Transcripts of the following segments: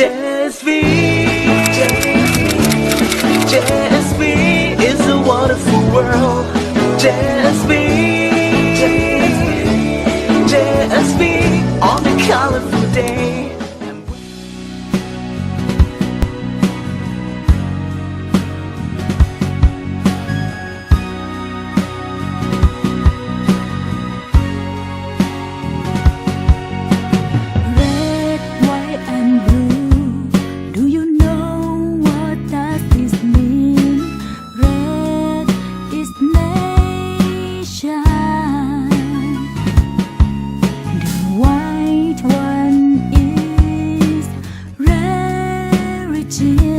Just be, just be, is a wonderful world. Just be, on a colorful day. 只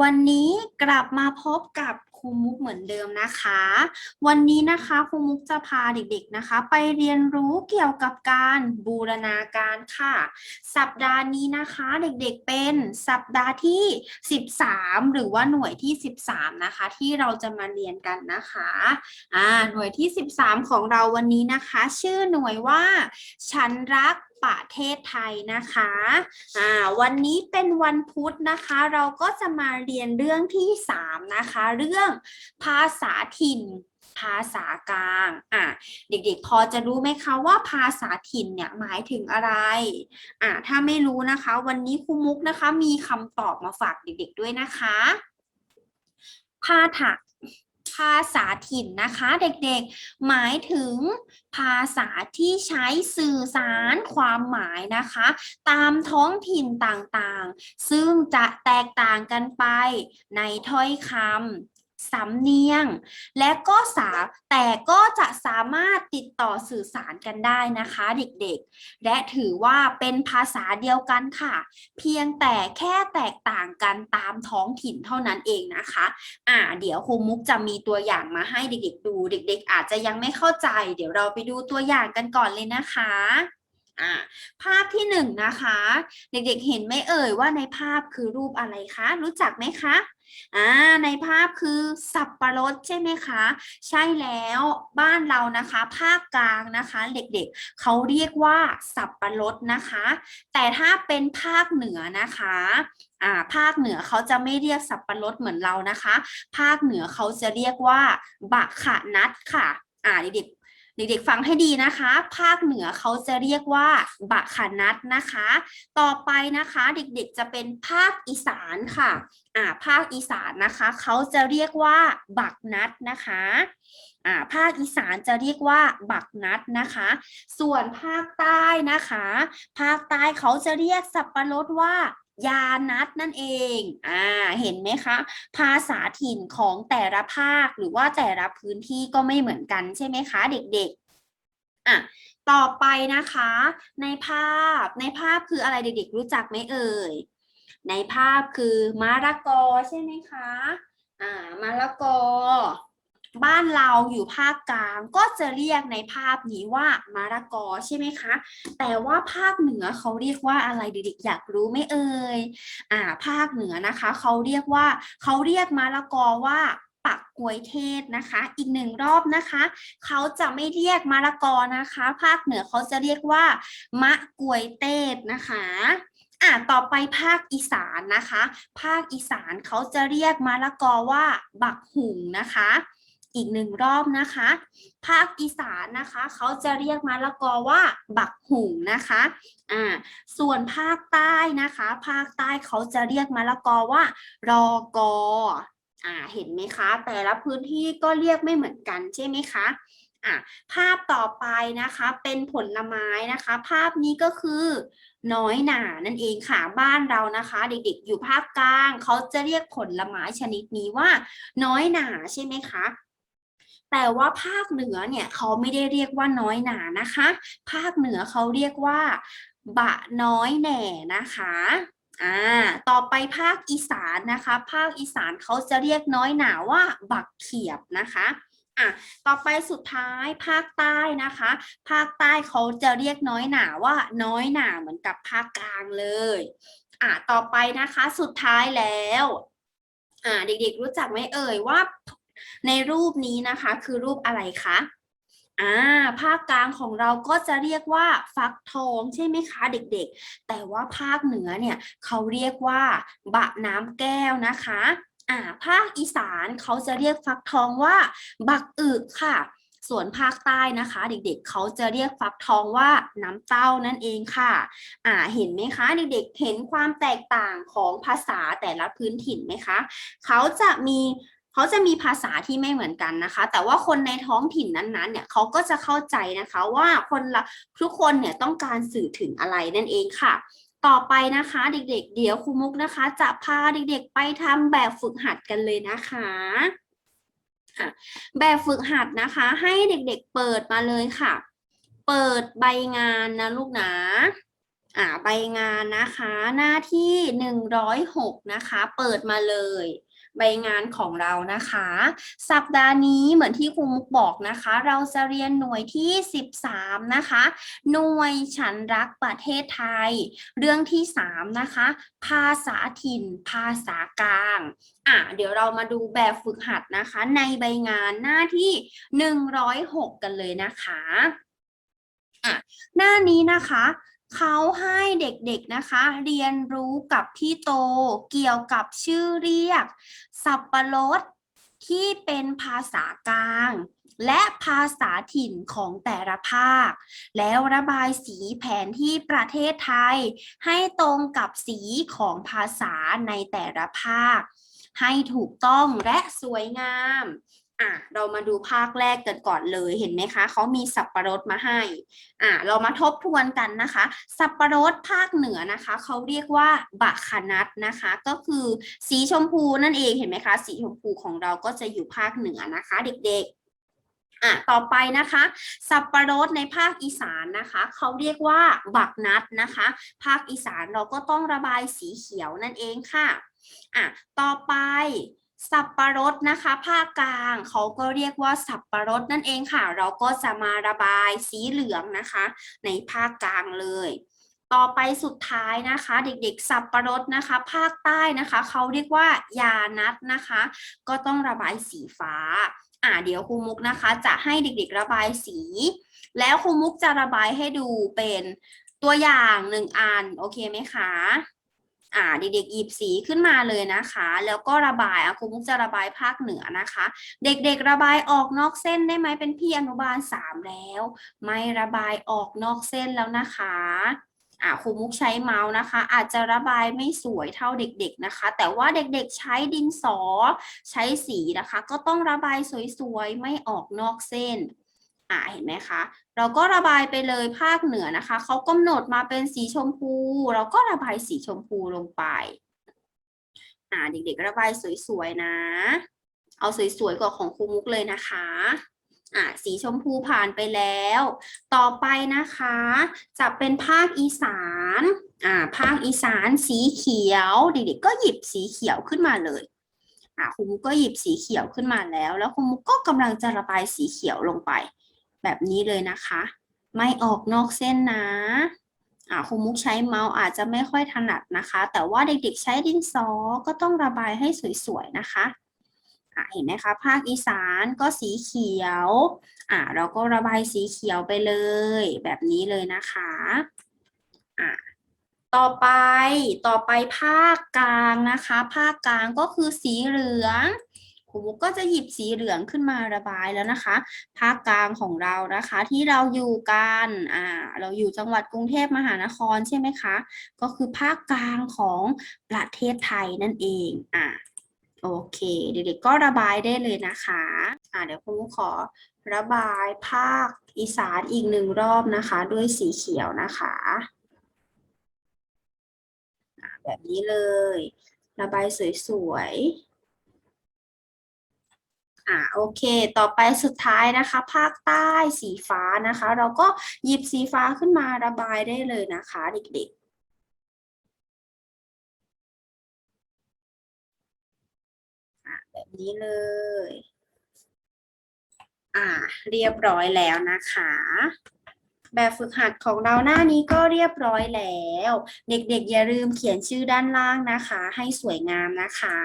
วันนี้กลับมาพบกับ รูมุกเหมือนเดิมนะคะ วันนี้นะคะครูมุกจะพาเด็กๆนะคะ ไปเรียนรู้เกี่ยวกับการบูรณาการค่ะ สัปดาห์นี้นะคะเด็กๆเป็นสัปดาห์ที่ 13 หรือว่าหน่วยที่ 13 นะคะ ที่เราจะมาเรียนกันนะคะอ่าหน่วยที่ 13 ของเราวันนี้นะคะ ชื่อหน่วยว่า ฉันรักประเทศไทยนะคะ อ่า วันนี้เป็นวันพุธนะคะ เราก็จะมาเรียนเรื่องที่สามนะคะ เรื่องภาษาถิ่น ภาษากลาง อะ เด็กๆ พอจะรู้ไหมคะว่าภาษาถิ่นเนี่ยหมายถึงอะไร อะ ถ้าไม่รู้นะคะ วันนี้ครูมุกนะคะ มีคำตอบมาฝากเด็กๆด้วยนะคะ ภาษาภาษาถิ่นนะคะเด็กๆ หมายถึงภาษาที่ใช้สื่อสารความหมายนะคะ ตามท้องถิ่นต่างๆ ซึ่งจะแตกต่างกันไปในถ้อยคำ สำเนียง และก็สาแต่ก็จะสามารถติดต่อสื่อสารกันได้นะคะเด็กๆ และถือว่าเป็นภาษาเดียวกันค่ะ เพียงแต่แค่แตกต่างกันตามท้องถิ่นเท่านั้นเองนะคะ อ่า เดี๋ยวครูมุกจะมีตัวอย่างมาให้เด็กๆดู เด็ก ๆ อาจจะยังไม่เข้าใจ เดี๋ยวเราไปดูตัวอย่างกันก่อนเลยนะคะ อ่าภาพที่หนึ่งนะคะ เด็กๆเห็นไหมเอ่ยว่าในภาพคือรูปอะไรคะ รู้จักไหมคะอ่าในภาพคือสับปะรดใช่ไหมคะ ใช่แล้วบ้านเรานะคะ ภาคกลางนะคะ เด็กๆเขาเรียกว่าสับปะรดนะคะ แต่ถ้าเป็นภาคเหนือนะคะอ่าภาคเหนือเขาจะไม่เรียกสับปะรดเหมือนเรานะคะ ภาคเหนือเขาจะเรียกว่าบะขะนัดค่ะอ่าเด็กๆ เด็กๆฟังให้ดีนะคะ ภาคเหนือเขาจะเรียกว่าบะขะนัดนะคะ ต่อไปนะคะเด็กๆจะเป็นภาคอีสานค่ะอ่าภาคอีสานนะคะเขาจะเรียกว่า บักนัดนะคะอ่าภาคอีสานจะเรียกว่า บักนัดนะคะ ส่วนภาคใต้นะคะ ภาคใต้เขาจะเรียกสับปะรดว่า ยานัดนั่นเอง อ่า เห็นไหมคะ ภาษาถิ่นของแต่ละภาคหรือว่าแต่ละพื้นที่ก็ไม่เหมือนกันใช่ไหมคะเด็กๆ อะ ต่อไปนะคะ ในภาพ ในภาพคืออะไรเด็กๆ รู้จักไหมเอ่ย ในภาพคือมะละกอใช่ไหมคะ อ่า มะละกอ บ้านเราอยู่ภาคกลางก็จะเรียกในภาพนี้ว่ามะละกอใช่ไหมคะ แต่ว่าภาคเหนือเขาเรียกว่าอะไรเด็กๆอยากรู้ไหมเอ่ยอ่า ภาคเหนือนะคะเขาเรียกว่าเขาเรียกมะละกอว่าปักกวยเทศนะคะ อีกหนึ่งรอบนะคะ เขาจะไม่เรียกมะละกอนะคะ ภาคเหนือเขาจะเรียกว่ามะกวยเทศนะคะอะต่อไปภาคอีสานนะคะ ภาคอีสานเขาจะเรียกมะละกอว่า บักหุงนะคะ อีกหนึ่งรอบนะคะ ภาคอีสานนะคะเขาจะเรียกมะละกอว่า บักหุงนะคะอ่าส่วนภาคใต้นะคะ ภาคใต้เขาจะเรียกมะละกอว่า รอกออ่าเห็นไหมคะ แต่ละพื้นที่ก็เรียกไม่เหมือนกันใช่ไหมคะอะภาพต่อไปนะคะเป็นผลไม้นะคะ ภาพนี้ก็คือ น้อยหนานั่นเองค่ะบ้านเรานะคะ เด็กๆอยู่ภาคกลางเขาจะเรียกผลไม้ชนิดนี้ว่า น้อยหนาใช่ไหมคะ แต่ว่าภาคเหนือเนี่ยเขาไม่ได้เรียกว่าน้อยหนานะคะ ภาคเหนือเขาเรียกว่าบะน้อยแหน่นะคะอ่าต่อไปภาคอีสานนะคะ ภาคอีสานเขาจะเรียกน้อยหนาว่า บักเขียบนะคะอะต่อไปสุดท้ายภาคใต้นะคะ ภาคใต้เขาจะเรียกน้อยหนาว่าน้อยหนาเหมือนกับภาคกลางเลยอะต่อไปนะคะสุดท้ายแล้วอ่าเด็กๆรู้จักไหมเอ่ยว่า ในรูปนี้นะคะคือรูปอะไรคะอ่าภาคกลางของเราก็จะเรียกว่าฟักทองใช่ไหมคะเด็กๆ แต่ว่าภาคเหนือเนี่ยเขาเรียกว่า บะน้ำแก้วนะคะอ่าภาคอีสานเขาจะเรียกฟักทองว่า บักอึกค่ะ ส่วนภาคใต้นะคะ เด็กๆ เขาจะเรียกฟักทองว่าน้ำเต้านั่นเองค่ะอ่าเห็นไหมคะเด็กๆเห็นความแตกต่างของภาษาแต่ละพื้นถิ่นไหมคะ เขาจะมี เขาจะมีภาษาที่ไม่เหมือนกันนะคะ แต่ว่าคนในท้องถิ่นนั้นๆ เนี่ยเขาก็จะเข้าใจนะคะว่าคนละทุกคนเนี่ยต้องการสื่อถึงอะไรนั่นเองค่ะ ต่อไปนะคะเด็กๆ เดี๋ยวครูมุกนะคะ จะพาเด็กๆ ไปทำแบบฝึกหัดกันเลยนะคะอะแบบฝึกหัดนะคะ ให้เด็กๆเปิดมาเลยค่ะ เปิดใบงานนะลูกนะอ่าใบงานนะคะ หน้าที่หนึ่งร้อยหกนะคะ เปิดมาเลย ใบงานของเรานะคะ สัปดาห์นี้เหมือนที่ครูมุกบอกนะคะ เราจะเรียนหน่วยที่ 13 นะคะ หน่วยฉันรักประเทศไทย เรื่องที่ 3 นะคะ ภาษาถิ่น ภาษากลางอะเดี๋ยวเรามาดูแบบฝึกหัดนะคะ ในใบงานหน้าที่ 106 กันเลยนะคะอะหน้านี้นะคะ เขาให้เด็กๆนะคะ เรียนรู้กับพี่โตเกี่ยวกับชื่อเรียก สับปะรดที่เป็นภาษากลาง และภาษาถิ่นของแต่ละภาค แล้วระบายสีแผนที่ประเทศไทย ให้ตรงกับสีของภาษาในแต่ละภาค ให้ถูกต้องและสวยงาม อะเรามาดูภาคแรกกันก่อนเลยเห็นไหมคะเขามีสับปะรดมาให้อะเรามาทบทวนกันนะคะ สับปะรดภาคเหนือนะคะเขาเรียกว่าบักขนัดนะคะ ก็คือสีชมพูนั่นเองเห็นไหมคะ สีชมพูของเราก็จะอยู่ภาคเหนือนะคะ เด็กๆอะต่อไปนะคะ สับปะรดในภาคอีสานนะคะเขาเรียกว่าบักนัดนะคะ ภาคอีสานเราก็ต้องระบายสีเขียวนั่นเองค่ะอะต่อไป สับปะรดนะคะภาคกลางเขาก็เรียกว่าสับปะรดนั่นเองค่ะ เราก็จะมาระบายสีเหลืองนะคะ ในภาคกลางเลย ต่อไปสุดท้ายนะคะ เด็กๆ สับปะรดนะคะ ภาคใต้นะคะเขาเรียกว่ายานัดนะคะ ก็ต้องระบายสีฟ้าอ่าเดี๋ยวครูมุกนะคะ จะให้เด็กๆระบายสี แล้วครูมุกจะระบายให้ดูเป็นตัวอย่างหนึ่งอันโอเคไหมคะ อ่าเด็กๆหยิบสีขึ้นมาเลยนะคะ แล้วก็ระบายอะครูมุกจะระบายภาคเหนือนะคะ เด็กๆระบายออกนอกเส้นได้ไหมเป็นพี่อนุบาลสามแล้ว ไม่ระบายออกนอกเส้นแล้วนะคะอ่าครูมุกใช้เมาส์นะคะ อาจจะระบายไม่สวยเท่าเด็ก ๆนะคะ แต่ว่าเด็กๆใช้ดินสอ ใช้สีนะคะ ก็ต้องระบายสวยๆ ไม่ออกนอกเส้นอ่าเห็นไหมคะ เราก็ระบายไปเลยภาคเหนือนะคะ เขากำหนดมาเป็นสีชมพู เราก็ระบายสีชมพูลงไป อ่าเด็กๆระบายสวยๆนะ เอาสวยๆกว่าของครูมุกเลยนะคะอ่าสีชมพูผ่านไปแล้ว ต่อไปนะคะ จะเป็นภาคอีสานอ่าภาคอีสานสีเขียว เด็กๆก็หยิบสีเขียวขึ้นมาเลยอ่าครูมุกก็หยิบสีเขียวขึ้นมาแล้ว แล้วครูมุกก็กำลังจะระบายสีเขียวลงไป แบบนี้เลยนะคะ ไม่ออกนอกเส้นนะอ่าครูมุกใช้เมาส์อาจจะไม่ค่อยถนัดนะคะ แต่ว่าเด็กๆใช้ดินสอก็ต้องระบายให้สวยๆนะคะอ่าเห็นไหมคะ ภาคอีสานก็สีเขียวอ่าเราก็ระบายสีเขียวไปเลย แบบนี้เลยนะคะอ่าต่อไปต่อไปภาคกลางนะคะ ภาคกลางก็คือสีเหลือง รูก็จะหยิบสีเหลืองขึ้นมาระบายแล้วนะคะ ภาคกลางของเรานะคะ ที่เราอยู่กันอ่าเราอยู่จังหวัดกรุงเทพมหานครใช่ไหมคะ ก็คือภาคกลางของประเทศไทยนั่นเองอ่าโอเค เด็กๆก็ระบายได้เลยนะคะอ่าเดี๋ยวคุณขอระบายภาคอีสานอีกหนึ่งรอบนะคะ ด้วยสีเขียวนะคะแบบนี้เลย ระบายสวยๆ อ่าโอเค ต่อไปสุดท้ายนะคะ ภาคใต้สีฟ้านะคะ เราก็หยิบสีฟ้าขึ้นมาระบายได้เลยนะคะ เด็กๆแบบนี้เลย อ่า เรียบร้อยแล้วนะคะ แบบฝึกหัดของเราหน้านี้ก็เรียบร้อยแล้ว เด็กๆ อย่าลืมเขียนชื่อด้านล่างนะคะ ให้สวยงามนะคะ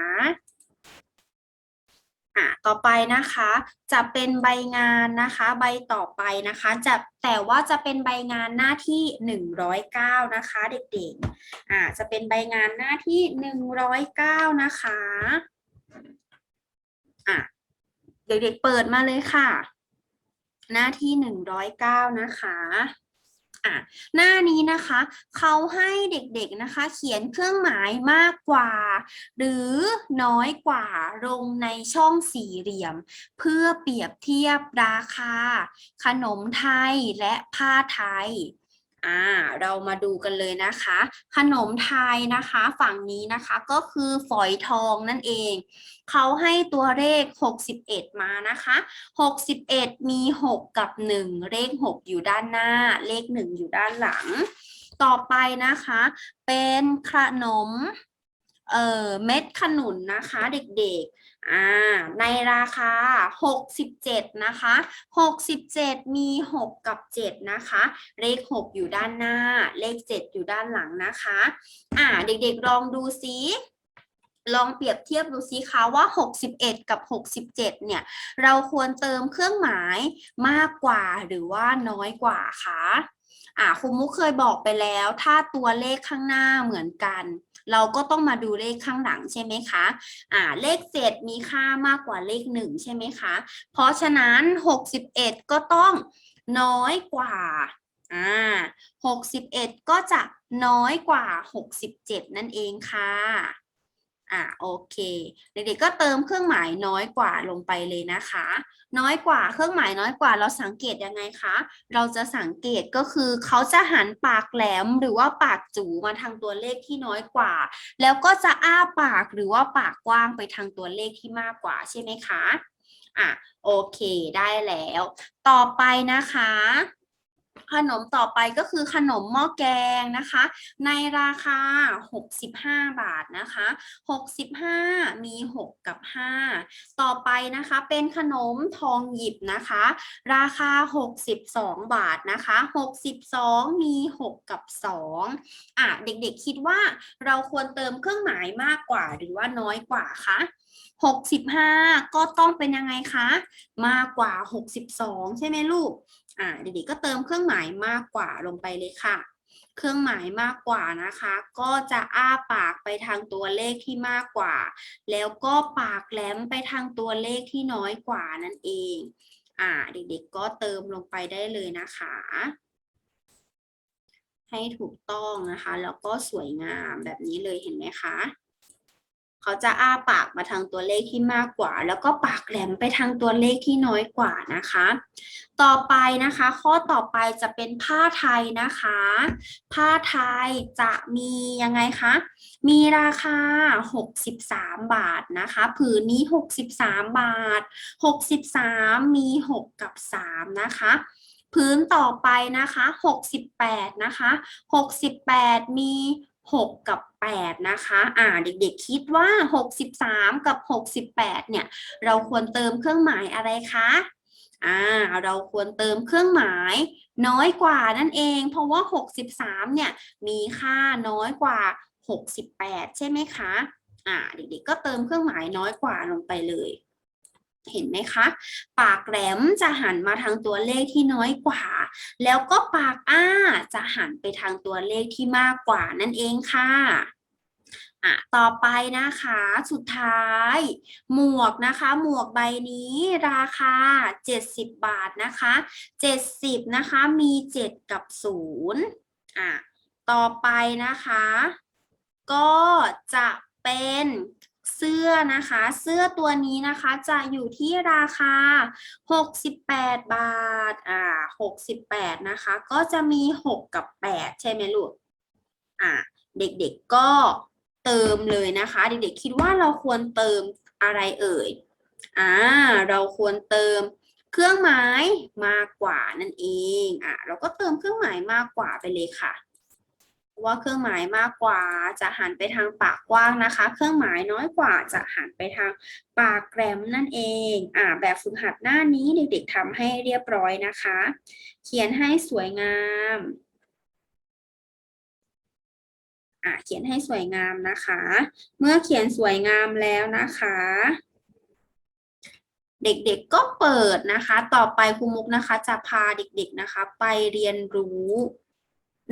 อ่าต่อไปนะคะ จะเป็นใบงานนะคะ ใบต่อไปนะคะ จะแต่ว่าจะเป็นใบงานหน้าที่หนึ่งร้อยเก้านะคะ เด็กๆอ่าจะเป็นใบงานหน้าที่หนึ่งร้อยเก้านะคะอะเด็กๆเปิดมาเลยค่ะ หน้าที่หนึ่งร้อยเก้านะคะ อะหน้านี้นะคะเขาให้เด็กๆนะคะ เขียนเครื่องหมายมากกว่า หรือน้อยกว่าลงในช่องสี่เหลี่ยม เพื่อเปรียบเทียบราคา ขนมไทยและผ้าไทย อ่าเรามาดูกันเลยนะคะ ขนมไทยนะคะ ฝั่งนี้นะคะก็คือฝอยทองนั่นเอง เขาให้ตัวเลข 61 มานะคะ 61 มี 6 กับ 1 เลข 6 อยู่ด้านหน้า เลข 1 อยู่ด้านหลัง ต่อไปนะคะ เป็นขนมเอ่อเม็ดขนุนนะคะ เด็กๆ อ่าในราคา 67 นะคะ 67 มี 6 กับ 7 นะคะ เลข 6 อยู่ด้านหน้า เลข 7 อยู่ด้านหลังนะคะ อ่า เด็กๆลองดูซิลองเปรียบเทียบดูซิคะว่า 61 กับ 67 เนี่ย เราควรเติมเครื่องหมายมากกว่าหรือว่าน้อยกว่าคะ อ่าครูมุกเคยบอกไปแล้ว ถ้าตัวเลขข้างหน้าเหมือนกัน เราก็ต้องมาดูเลขข้างหลังใช่ไหมคะอ่าเลขเจ็ดมีค่ามากกว่าเลขหนึ่งใช่ไหมคะ เพราะฉะนั้น 61 ก็ต้องน้อยกว่าอ่า61 ก็จะน้อยกว่า 67 นั่นเองค่ะอ่าโอเค เด็กๆก็เติมเครื่องหมายน้อยกว่าลงไปเลยนะคะ น้อยกว่าเครื่องหมายน้อยกว่าเราสังเกตยังไงคะ เราจะสังเกตก็คือเขาจะหันปากแหลมหรือว่าปากจูมาทางตัวเลขที่น้อยกว่า แล้วก็จะอ้าปากหรือว่าปากกว้างไปทางตัวเลขที่มากกว่าใช่ไหมคะอะโอเคได้แล้ว ต่อไปนะคะ ขนมต่อไปก็คือขนมหม้อแกงนะคะ ในราคา 65 บาทนะคะ 65 มี 6 กับ 5 ต่อไปนะคะเป็นขนมทองหยิบนะคะ ราคา 62 บาทนะคะ 62 มี 6 กับ 2 อะเด็กๆคิดว่าเราควรเติมเครื่องหมายมากกว่าหรือว่าน้อยกว่าคะ65 ก็ต้องเป็นยังไงคะ มากกว่า 62 ใช่ไหมลูก อ่าเด็กๆก็เติมเครื่องหมายมากกว่าลงไปเลยค่ะ เครื่องหมายมากกว่านะคะ ก็จะอ้าปากไปทางตัวเลขที่มากกว่า แล้วก็ปากแหลมไปทางตัวเลขที่น้อยกว่านั่นเอง อ่าเด็กๆก็เติมลงไปได้เลยนะคะ ให้ถูกต้องนะคะ แล้วก็สวยงามแบบนี้เลยเห็นไหมคะ เขาจะอ้าปากมาทางตัวเลขที่มากกว่า แล้วก็ปากแหลมไปทางตัวเลขที่น้อยกว่านะคะ ต่อไปนะคะ ข้อต่อไปจะเป็นผ้าไทยนะคะ ผ้าไทยจะมียังไงคะมีราคา 63 บาทนะคะ ผืนนี้ 63 บาท 63 มี 6 กับ 3 นะคะพื้นต่อไปนะคะ 68 นะคะ 68 มี 6 กับ 8 นะคะ อ่า เด็กๆ คิดว่า 63 กับ 68 เนี่ย เราควรเติมเครื่องหมายอะไรคะ อ่า เราควรเติมเครื่องหมายน้อยกว่านั่นเอง เพราะว่า 63 เนี่ย มีค่าน้อยกว่า 68 ใช่ไหมคะ อ่า เด็กๆ ก็เติมเครื่องหมายน้อยกว่าลงไปเลยเห็นไหมคะ ปากแหลมจะหันมาทางตัวเลขที่น้อยกว่า แล้วก็ปากอ้าจะหันไปทางตัวเลขที่มากกว่านั่นเองค่ะ อะต่อไปนะคะ สุดท้าย หมวกนะคะ หมวกใบนี้ราคา 70 บาทนะคะ 70 นะคะ มี 7 กับ 0 อะ ต่อไปนะคะ ก็จะเป็นเสื้อนะคะ เสื้อตัวนี้นะคะจะอยู่ที่ราคา 68 บาท อ่า 68 นะคะ ก็จะมี 6 กับ 8 ใช่ไหมลูก อ่า เด็กๆก็ เติมเลยนะคะ เด็กๆคิดว่าเราควรเติมอะไรเอ่ยอ่าเราควรเติมเครื่องหมายมากกว่านั่นเองอะเราก็เติมเครื่องหมายมากกว่าไปเลยค่ะว่าเครื่องหมายมากกว่าจะหันไปทางปากกว้างนะคะ เครื่องหมายน้อยกว่าจะหันไปทางปากแกรมนั่นเอง อ่า แบบฝึกหัดหน้านี้เด็กๆทำให้เรียบร้อยนะคะ เขียนให้สวยงาม อะเขียนให้สวยงามนะคะ เมื่อเขียนสวยงามแล้วนะคะ เด็กๆก็เปิดนะคะ ต่อไปครูมุกนะคะจะพาเด็กๆนะคะ ไปเรียนรู้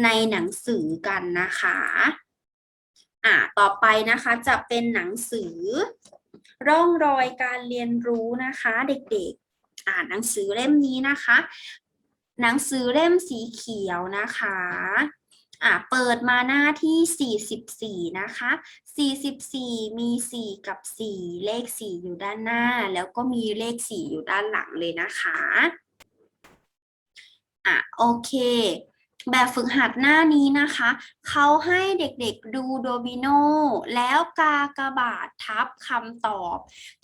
ในหนังสือกันนะคะอ่าต่อไปนะคะจะเป็นหนังสือ ร่องรอยการเรียนรู้นะคะ เด็กๆ อ่านหนังสือเล่มนี้นะคะ หนังสือเล่มสีเขียวนะคะ อ่าเปิดมาหน้าที่ 44 นะคะ 44 มี 4 กับ 4 เลข 4 อยู่ด้านหน้า แล้วก็มีเลข 4 อยู่ด้านหลังเลยนะคะอะโอเคแบบฝึกหัดหน้านี้นะคะ เขาให้เด็กๆดูโดมิโนแล้วกากระบาททับคำตอบ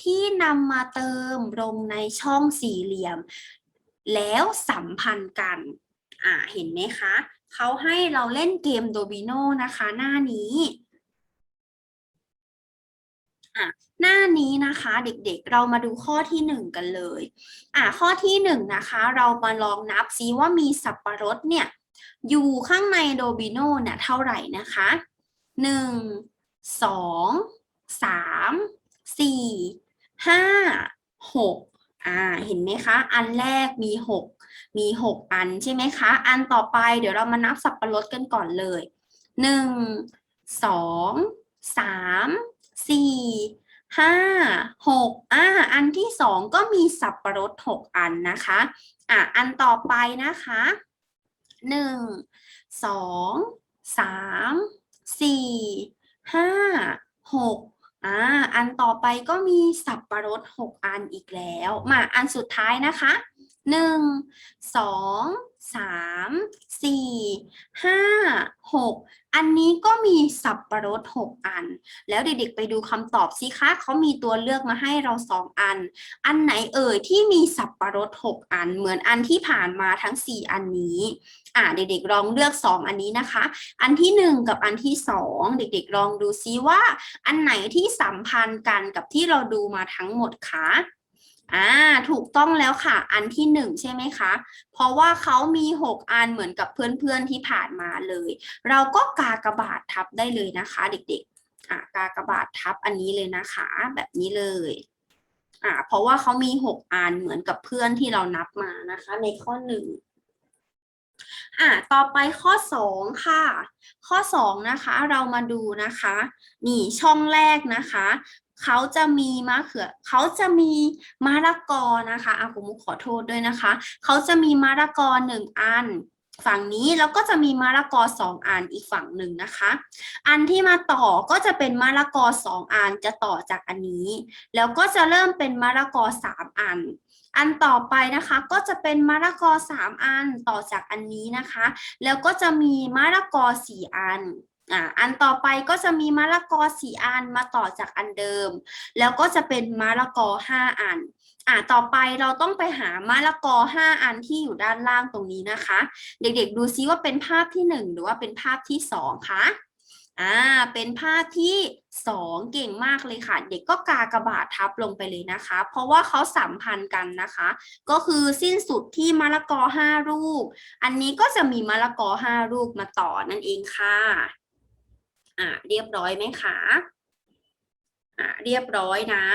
ที่นำมาเติมลงในช่องสี่เหลี่ยม แล้วสัมพันธ์กัน อ่าเห็นไหมคะ เขาให้เราเล่นเกมโดมิโนนะคะ หน้านี้อะหน้านี้นะคะเด็กๆเรามาดูข้อที่หนึ่งกันเลยอะข้อที่หนึ่งนะคะเรามาลองนับซิว่ามีสับปะรดเนี่ยอยู่ข้างในโดมิโนเนี่ยเท่าไหร่นะคะหนึ่งสองสามสี่ห้าหก อ่าเห็นไหมคะ อันแรกมีหกมีหกอันใช่ไหมคะ อันต่อไปเดี๋ยวเรามานับสับปะรดกันก่อนเลยหนึ่งสองสามสี่ห้าหกอ่าอันที่สองก็มีสับปะรดหกอันนะคะอะอันต่อไปนะคะหนึ่งสองสามสี่ห้าหก อ่า อันต่อไปก็มีสับประรดหกอันอีกแล้ว มาอันสุดท้ายนะคะ หนึ่งสองสามสี่ห้าหกอันนี้ก็มีสับประรดหกอัน แล้วเด็กๆไปดูคำตอบสิคะเขามีตัวเลือกมาให้เราสองอัน อันไหนเอ่ยที่มีสับประรดหกอัน เหมือนอันที่ผ่านมาทั้งสี่อันนี้อ่าเด็กๆลองเลือกสองอันนี้นะคะ อันที่หนึ่งกับอันที่สองเด็กๆลองดูซิว่า อันไหนที่สัมพันธ์กันกับที่เราดูมาทั้งหมดคะ อ่าถูกต้องแล้วค่ะ อันที่หนึ่งใช่ไหมคะ เพราะว่าเขามีหกอันเหมือนกับเพื่อนๆที่ผ่านมาเลย เราก็กากระบาททับได้เลยนะคะ เด็กๆอ่ากากบาททับอันนี้เลยนะคะ แบบนี้เลยอ่าเพราะว่าเขามีหกอันเหมือนกับเพื่อนที่เรานับมานะคะ ในข้อหนึ่งอ่าต่อไปข้อสองค่ะ ข้อสองนะคะ เรามาดูนะคะ นี่ช่องแรกนะคะ เขาจะมีมะเขือ เขาจะมีมะละกอนะคะอาคุณมุกขอโทษด้วยนะคะ เขาจะมีมะละกอหนึ่งอัน ฝั่งนี้แล้วก็จะมีมะละกอสองอันอีกฝั่งหนึ่งนะคะ อันที่มาต่อก็จะเป็นมะละกอสองอันจะต่อจากอันนี้ แล้วก็จะเริ่มเป็นมะละกอสามอันอันต่อไปนะคะก็จะเป็นมะละกอสามอันต่อจากอันนี้นะคะ แล้วก็จะมีมะละกอสี่อัน อ่าอันต่อไปก็จะมีมะละกอสี่อันมาต่อจากอันเดิม แล้วก็จะเป็นมะละกอห้าอันอ่าต่อไปเราต้องไปหามะละกอห้าอันที่อยู่ด้านล่างตรงนี้นะคะ เด็กๆดูซิว่าเป็นภาพที่หนึ่งหรือว่าเป็นภาพที่สองคะอ่าเป็นภาพที่สองเก่งมากเลยค่ะ เด็กก็กากระบาททับลงไปเลยนะคะ เพราะว่าเขาสัมพันธ์กันนะคะ ก็คือสิ้นสุดที่มะละกอห้าลูก อันนี้ก็จะมีมะละกอห้าลูกมาต่อนั่นเองค่ะ อ่าเรียบร้อยไหมคะอ่าเรียบร้อยนะ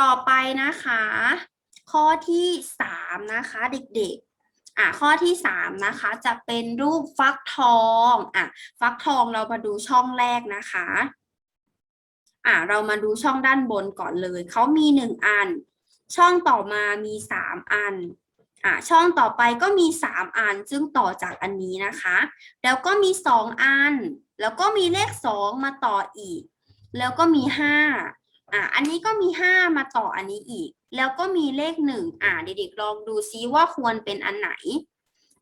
ต่อไปนะคะ ข้อที่สามนะคะเด็กๆอ่าข้อที่สามนะคะจะเป็นรูปฟักทองอะฟักทองเรามาดูช่องแรกนะคะอ่าเรามาดูช่องด้านบนก่อนเลย เขามีหนึ่งอัน ช่องต่อมามีสามอันอ่าช่องต่อไปก็มีสามอันซึ่งต่อจากอันนี้นะคะ แล้วก็มีสองอัน แล้วก็มีเลขสองมาต่ออีก แล้วก็มีห้าอ่าอันนี้ก็มีห้ามาต่ออันนี้อีก แล้วก็มีเลขหนึ่งอ่าเด็กๆลองดูซิว่าควรเป็นอันไหน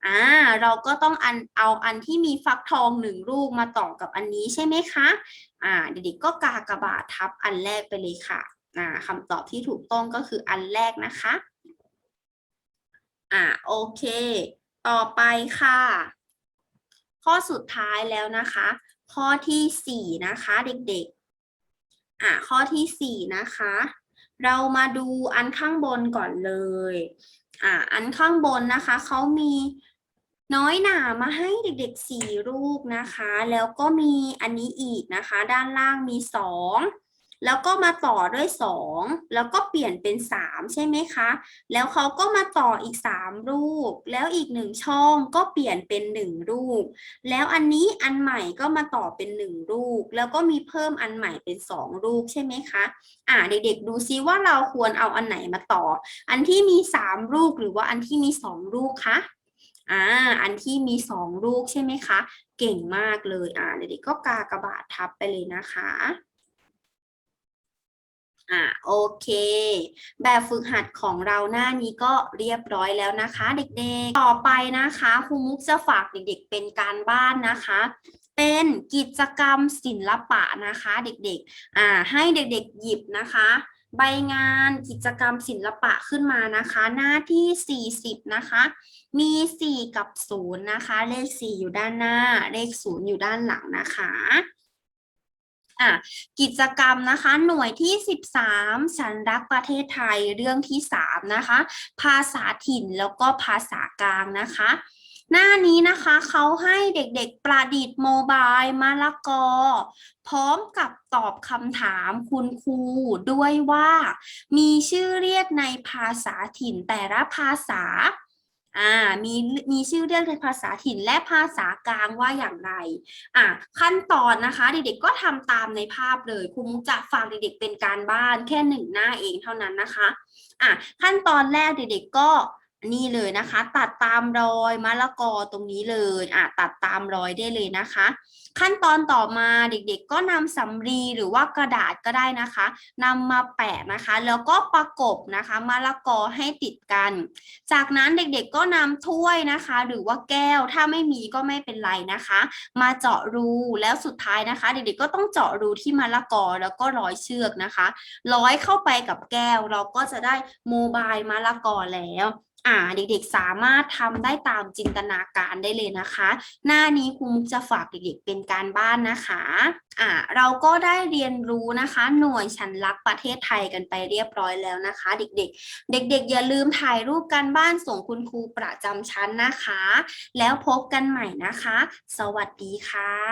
อ่าเราก็ต้องอันเอาอันที่มีฟักทองหนึ่งลูกมาต่อกับอันนี้ใช่ไหมคะอ่าเด็กๆก็กากบาททับอันแรกไปเลยค่ะอ่าคำตอบที่ถูกต้องก็คืออันแรกนะคะอ่าโอเค ต่อไปค่ะ ข้อสุดท้ายแล้วนะคะ ข้อที่สี่นะคะเด็กๆ อ่าข้อที่สี่นะคะ เรามาดูอันข้างบนก่อนเลย อ่าอันข้างบนนะคะเขามีน้อยหนามาให้เด็กๆสี่รูปนะคะ แล้วก็มีอันนี้อีกนะคะ ด้านล่างมีสอง แล้วก็มาต่อด้วยสองแล้วก็เปลี่ยนเป็นสามใช่ไหมคะ แล้วเขาก็มาต่ออีกสามรูป แล้วอีกหนึ่งช่องก็เปลี่ยนเป็นหนึ่งรูป แล้วอันนี้อันใหม่ก็มาต่อเป็นหนึ่งรูป แล้วก็มีเพิ่มอันใหม่เป็นสองรูปใช่ไหมคะ อ่าเด็กๆดูซิว่าเราควรเอาอันไหนมาต่อ อันที่มีสามลูกหรือว่าอันที่มีสองลูกคะอ่า อันที่มีสองลูกใช่ไหมคะ เก่งมากเลย อ่า เด็กๆก็กากระบาททับไปเลยนะคะ อ่าโอเค แบบฝึกหัดของเราหน้านี้ก็เรียบร้อยแล้วนะคะ เด็กๆ ต่อไปนะคะครูมุกจะฝากเด็กๆ เป็นการบ้านนะคะ เป็นกิจกรรมศิลปะนะคะเด็กๆ อ่าให้เด็กๆ หยิบนะคะใบงานกิจกรรมศิลปะขึ้นมานะคะ หน้าที่ 40 นะคะ มี 4 กับ 0 นะคะ เลข 4 อยู่ด้านหน้า เลข 0 อยู่ด้านหลังนะคะ อะกิจกรรมนะคะ หน่วยที่ 13ฉันรักประเทศไทยเรื่องที่ 3 นะคะ ภาษาถิ่นแล้วก็ภาษากลางนะคะ หน้านี้นะคะเขาให้เด็กๆประดิษฐ์โมบายมะละกอ พร้อมกับตอบคำถามคุณครูด้วยว่า มีชื่อเรียกในภาษาถิ่นแต่ละภาษา อ่ามีมีชื่อเรียกในภาษาถิ่นและภาษากลางว่าอย่างไรอ่าขั้นตอนนะคะเด็กๆก็ทำตามในภาพเลยครูมุกจะฝากเด็กๆเป็นการบ้านแค่หนึ่งหน้าเองเท่านั้นนะคะอะขั้นตอนแรกเด็กๆก็ นี่เลยนะคะ ตัดตามรอยมะละกอตรงนี้เลยอะตัดตามรอยได้เลยนะคะ ขั้นตอนต่อมาเด็กๆ ก็นำสำลีหรือว่ากระดาษก็ได้นะคะนำมาแปะนะคะ แล้วก็ประกบนะคะมะละกอให้ติดกัน จากนั้นเด็กๆก็นำถ้วยนะคะ หรือว่าแก้วถ้าไม่มีก็ไม่เป็นไรนะคะ มาเจาะรูแล้วสุดท้ายนะคะ เด็กๆก็ต้องเจาะรูที่มะละกอแล้วก็ร้อยเชือกนะคะ ร้อยเข้าไปกับแก้วเราก็จะได้โมบายมะละกอแล้ว อ่าเด็กๆสามารถทำได้ตามจินตนาการได้เลยนะคะ หน้านี้ครูมุกจะฝากเด็กๆเป็นการบ้านนะคะอ่าเราก็ได้เรียนรู้นะคะ หน่วยฉันรักประเทศไทยกันไปเรียบร้อยแล้วนะคะ เด็กๆ เด็ก ๆ อย่าลืมถ่ายรูปการบ้านส่งคุณครูประจำชั้นนะคะ แล้วพบกันใหม่นะคะ สวัสดีค่ะ